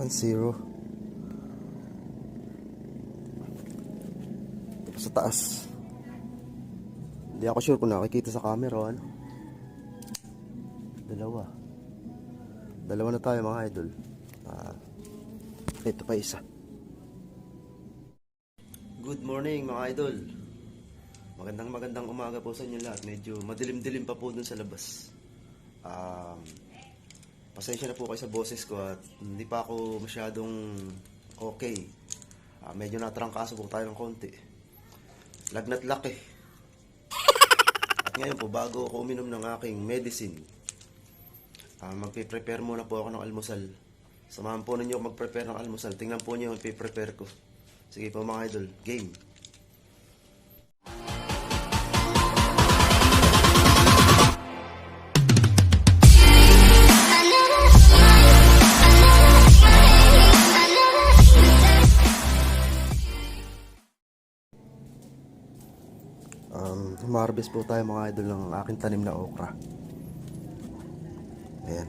1-0. Tapos sa taas. Hindi ako sure kung nakikita sa camera ano. Dalawa. Dalawa na tayo mga idol. Ah, ito pa isa. Good morning mga idol. Magandang magandang umaga po sa inyo lahat. Medyo madilim-dilim pa po dun sa labas. Um, pasensya na po kayo sa boses ko at hindi pa ako masyadong okay. Ah, medyo natrangkaso po tayo ng konti. Lagnat lak eh. At ngayon po, bago ako uminom ng aking medicine, ah, magpe-prepare muna po ako ng almusal. Samahan po ninyo mag-prepare ng almusal. Tingnan po niyo yung prepare ko. Sige po mga idol, game. Humarbest po tayo mga idol ng aking tanim na okra. Ayan.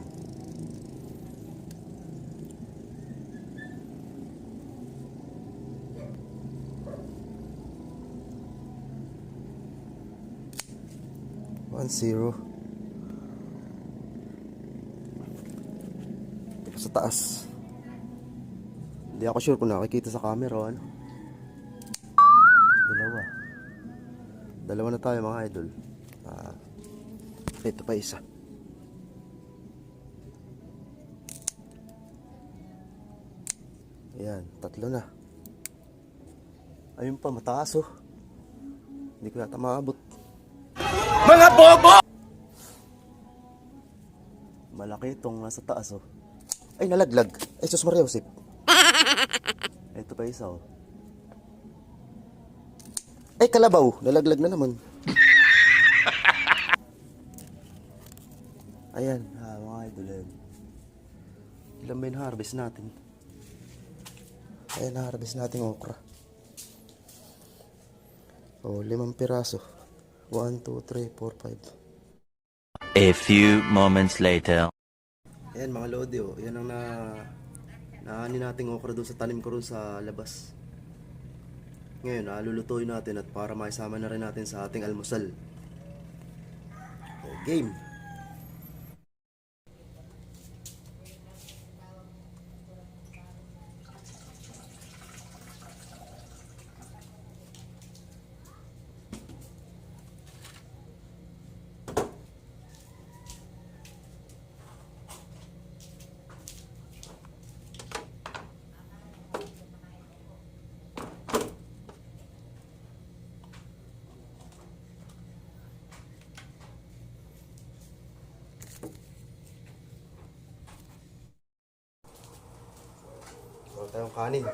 One zero. Sa taas. Hindi ako sure kung nakikita sa camera ano. Dalawa na tayo mga idol. Ah, ito pa isa. Ayan, tatlo na. Ayun pa, mataas oh. Hindi ko yata maabot. Mga bobo! Malaki itong nasa taas oh. Ay, nalaglag. Ay, sus Maria Josep. Ito pa isa oh. Ay, kalabaw. Nalaglag na naman. Ayan, ah, mga idol. Ilan ba yung harvest natin? Ayan, harvest natin okra. Oh, limang piraso. 1, 2, 3, 4, 5. A few moments later. Ayan mga lodi oh. Yan ang na naani nating okra doon sa tanim ko doon sa labas. Ngayon, ah, lulutuin natin at para maisama na rin natin sa ating almusal. Oh, game. Tayong kanin.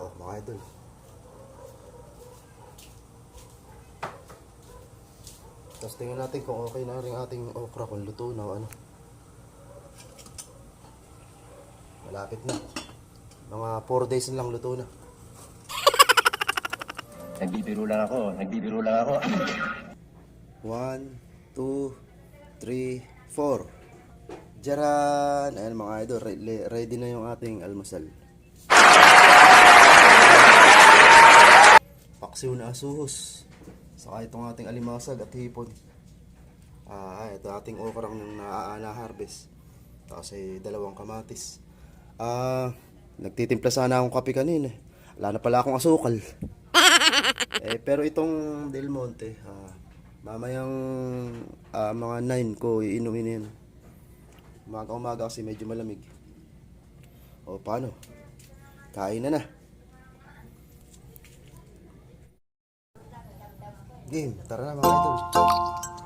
Oh, mga idol. Tapos tingnan natin kung okay na rin ating okra kung luto na o ano. Malapit na. Mga 4 days lang luto na. Nagbibiro lang ako, nagbibiro lang ako. 1, 2, 3, 4. Jaran! Ayan mga idol, ready na yung ating almusal. Paksiw na asuhos. Saka itong ating alimasag at hipon. Ah, ito ating okrang na na-harvest. Tapos ay dalawang kamatis. Ah, nagtitimpla sana akong kape kanina. Wala na pala akong asukal. Eh, pero itong Del Monte, ah, mamayang ah, mga 9 ko iinumin yan. Umaga-umaga kasi medyo malamig. O, paano? Kain na na. Game, tara na mga idol.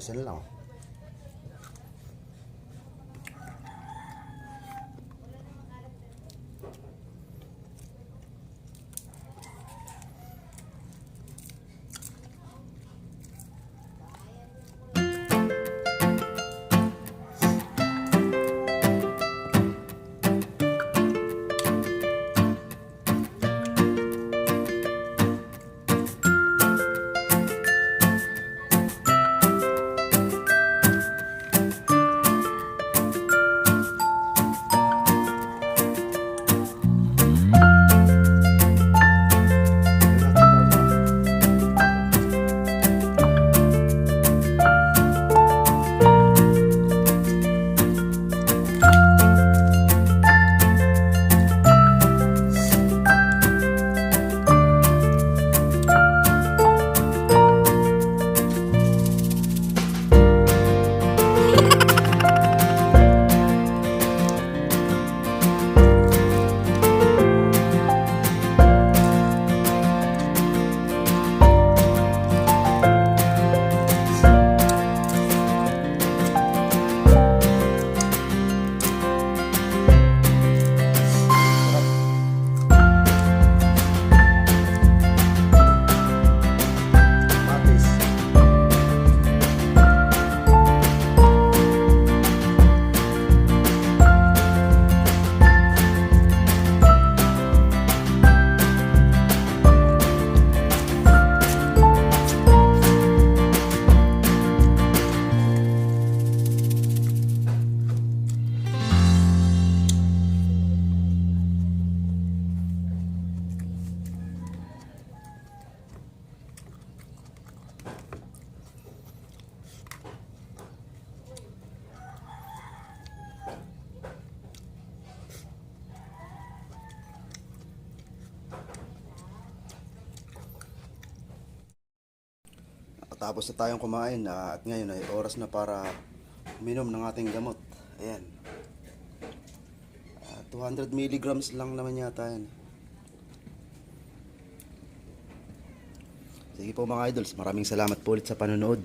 Okra na naman. Tapos na tayong kumain ah, at ngayon ay oras na para uminom ng ating gamot. Ayan. Ah, 200 milligrams lang naman yata yan. Sige po mga idols, maraming salamat po ulit sa panonood.